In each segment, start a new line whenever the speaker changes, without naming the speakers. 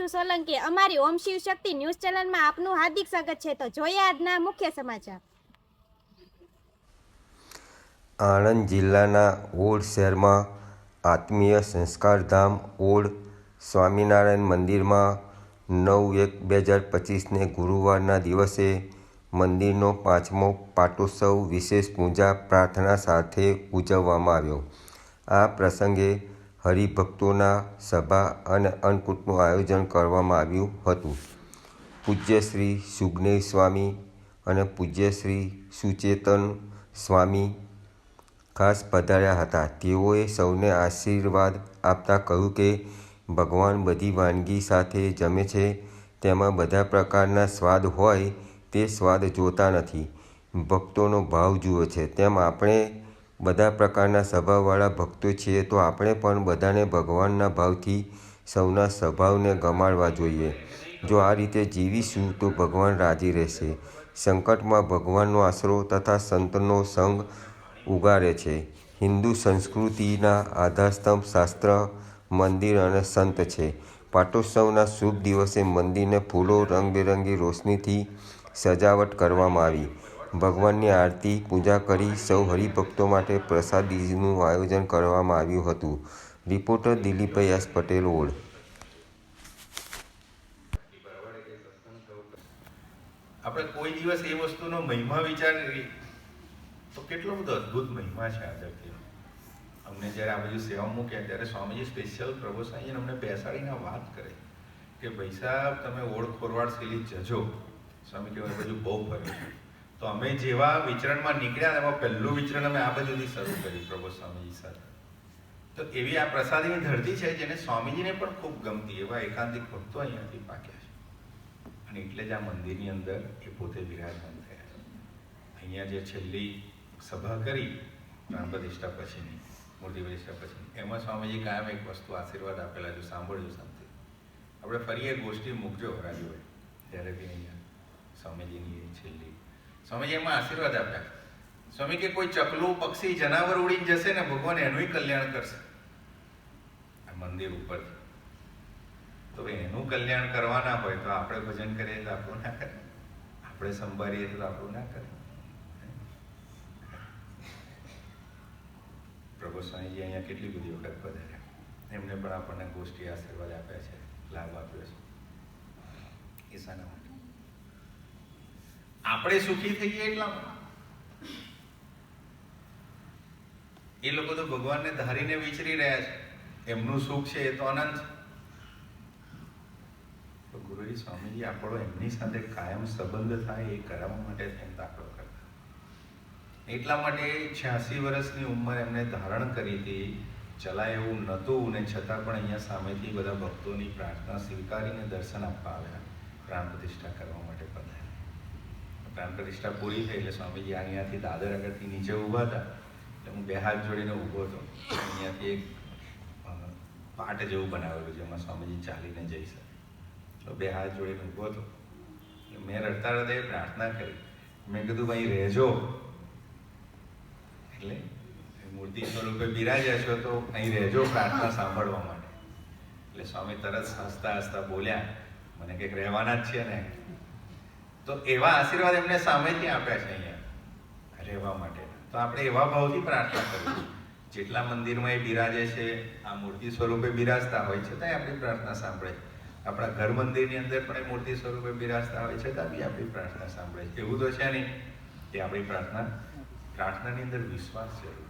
દિશુ સોલંકી, અમારી ઓમ શિવ શક્તિ ન્યૂઝ ચેનલમાં આપનું હાર્દિક સ્વાગત છે. તો જોઈએ આજના મુખ્ય સમાચાર.
આણંદ જિલ્લાના ઓડ શહેરમાં આત્મીય સંસ્કારધામ ઓડ સ્વામિનારાયણ મંદિરમાં નવ એક બે હજાર પચીસને ગુરુવારના દિવસે મંદિરનો પાંચમો પાટોત્સવ વિશેષ પૂજા પ્રાર્થના સાથે ઉજવવામાં આવ્યો. આ પ્રસંગે હરિભક્તોના સભા અને અન્નકૂટનું આયોજન કરવામાં આવ્યું હતું. પૂજ્ય શ્રી સુગ્નેય સ્વામી અને પૂજ્ય શ્રી સુચેતન સ્વામી ખાસ પધાર્યા હતા. તેઓએ સૌને આશીર્વાદ આપતા કહ્યું કે, ભગવાન બધી વાનગી સાથે જમે છે, તેમાં બધા પ્રકારના સ્વાદ હોય તે સ્વાદ જોતા નથી. ભક્તોનો ભાવ જુએ છે. તેમ આપણે બધા પ્રકારના સ્વભાવવાળા ભક્તો છીએ તો આપણે પણ બધાને ભગવાનના ભાવથી સૌના સ્વભાવને ગમાડવા જોઈએ. જો આ રીતે જીવીશું તો ભગવાન રાજી રહેશે. સંકટમાં ભગવાનનો આશરો તથા સંતનો સંગ ઉગારે છે. હિન્દુ સંસ્કૃતિના આધારસ્તંભ શાસ્ત્ર, મંદિર અને સંત છે. પાટોત્સવના શુભ દિવસે મંદિરને ફૂલો રંગબેરંગી રોશનીથી સજાવટ કરવામાં આવી. ભગવાનની આરતી, પૂજા કરી સૌ હરિભક્તો માટે પ્રસાદીનું આયોજન કરવામાં આવ્યું હતું. રિપોર્ટર દિલીપ યાસ પટેલ, ઓડ.
આપણે કોઈ દિવસ એ વસ્તુનો મહિમા વિચારી તો કેટલો બધો અદ્ભુત મહિમા છે આજે અમને જ્યારે આ બધું સેવા મૂક્યા, ત્યારે સ્વામીજી સ્પેશિયલ પ્રભુ સાંઈ અમને બેસાડીને વાત કરે કે ભાઈ સાહેબ, તમે ઓળખ ખોરવાડ શૈલી જજો. સ્વામી કહેવાય બધું બહુ ફર્યું છે. તો અમે જેવા વિચરણમાં નીકળ્યા એમાં પહેલું વિચરણ અમે આ બાજુથી શરૂ કર્યું પ્રભુ સ્વામીજી સાથે. તો એવી આ પ્રસાદીની ધરતી છે જેને સ્વામીજીને પણ ખૂબ ગમતી, એવા એકાંતિક ભક્તો અહીંયાથી પાક્યા છે. અને એટલે જ આ મંદિરની અંદર એ પોતે વિરાજમાન થયા છે. અહીંયા જે છેલ્લી સભા કરી પ્રાણ પ્રતિષ્ઠા પછીની, મૂર્તિ પ્રતિષ્ઠા પછી એમાં સ્વામીજી કાયમ એક વસ્તુ આશીર્વાદ આપેલા જો સાંભળજો શાંતિ. આપણે ફરી એક ગોષ્ઠી મૂકજો રાજુભાઈ જ્યારે બી અહીંયા સ્વામીજીની છેલ્લી સ્વામીજી, એમાં આશીર્વાદ આપ્યા. સ્વામી કે કોઈ ચકલું પક્ષી જનાવર ઉડીને જશે ને, ભગવાન એનું કલ્યાણ કરશે. આ મંદિર ઉપર. તો એનું કલ્યાણ કરવાના હોય તો આપણે ભજન કરીએ તો આપણું ના કરે. આપણે સંભાળીએ તો આપણું ના કરે. પ્રભુ સ્વામીજી અહીંયા કેટલી બધી વખત પધાર્યા. એમને પણ આપણને ગોષ્ઠી આશીર્વાદ આપ્યા છે, લાભ આપ્યો છે. એ શાના માટે. આપણે સુખી થઈએ એટલા એ લોકો તો ભગવાનને ધારીને વિચરી રહ્યા છે. એમનું સુખ છે એ તો અનંત છે. તો ગુરુજી સ્વામીજી આપણો એમની સાથે કાયમ સંબંધ થાય એ કરાવવા માટે થઈને દાખલો કરતા. એટલા માટે છ્યાસી વર્ષની ઉંમર એમને ધારણ કરી હતી. ચલાય એવું નહોતું ને છતાં પણ અહીંયા સામેથી બધા ભક્તોની પ્રાર્થના સ્વીકારીને દર્શન આપવા આવ્યા. પ્રાણ પ્રતિષ્ઠા કરવા માટે પધાર્યા. પ્રાણ પ્રતિષ્ઠા પૂરી થઈ એટલે સ્વામીજી અહીંયાથી દાદર આગળથી નીચે ઊભા હતા. એટલે હું બે હાથ જોડીને ઊભો હતો. અહીંયાથી એક પાટ જેવું બનાવેલું જેમાં સ્વામીજી ચાલીને જઈ શકે. તો બે હાથ જોડીને ઊભો હતો. મેં રડતા રડતા એ પ્રાર્થના કરી. મેં કીધું, ભાઈ, રહેજો. એટલે મૂર્તિ સ્વરૂપે બિરાજ્યા છો તો અહીં રહેજો પ્રાર્થના સાંભળવા માટે. એટલે સ્વામી તરત હસતા હસતા બોલ્યા, મને કંઈક રહેવાના જ છે ને. તો એવા આશીર્વાદ એમને સામેથી આપ્યા છે અહીંયા રહેવા માટે. તો આપણે એવા ભાવથી પ્રાર્થના કરીએ. જેટલા મંદિરમાં એ બિરાજે છે, આ મૂર્તિ સ્વરૂપે બિરાજતા હોય છતાંય આપણી પ્રાર્થના સાંભળે. આપણા ઘર મંદિરની અંદર પણ એ મૂર્તિ સ્વરૂપે બિરાજતા હોય છતાં બી આપણી પ્રાર્થના સાંભળે. એવું તો છે નહીં કે આપણી પ્રાર્થના, પ્રાર્થનાની અંદર વિશ્વાસ જરૂરી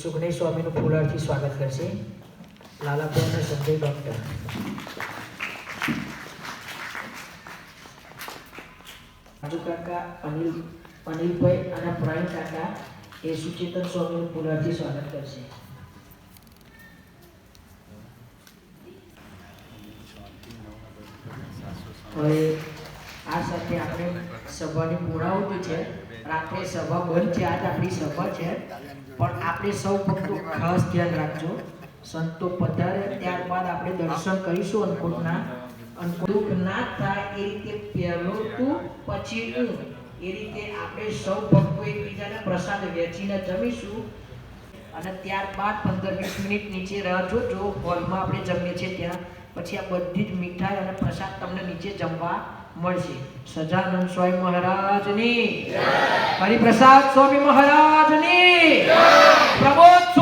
એ
સ્વામીનું ફૂલારથી સ્વાગત કરશે. લાલાપુરના સંજય ડૉક્ટર. રાજુ કાકા, અનિલ, અનિલભાઈ અને પ્રવીણ કાકા, એ સુચેતન સ્વામીનું ફૂલારથી સ્વાગત કરશે. હવે આ સાથે આપણે સભાની પૂર્ણાહુતિ છે. રાત્રે સભા બંધ છે, આજ આપણી સભા છે. પણ આપણે સૌ ભક્તો ખાસ ધ્યાન રાખજો. સંતો પધારે, ત્યારબાદ આપણે દર્શન કરીશું અન્નકૂટના. અન્નકૂટ ના થાય એ રીતે પહેલું તું, પછી હું. એ રીતે આપણે સૌ ભક્તો એકબીજાને પ્રસાદ વેચીને જમીશું. અને ત્યારબાદ પંદર વીસ મિનિટ નીચે રાહ જોજો. હોલમાં આપણે જમીએ છીએ ત્યાં. પછી આ બધી જ મીઠાઈ અને પ્રસાદ તમને નીચે જમવા મળશે. સજાનંદ સ્વામી મહારાજની. હરિપ્રસાદ સ્વામી મહારાજની. પ્રભુ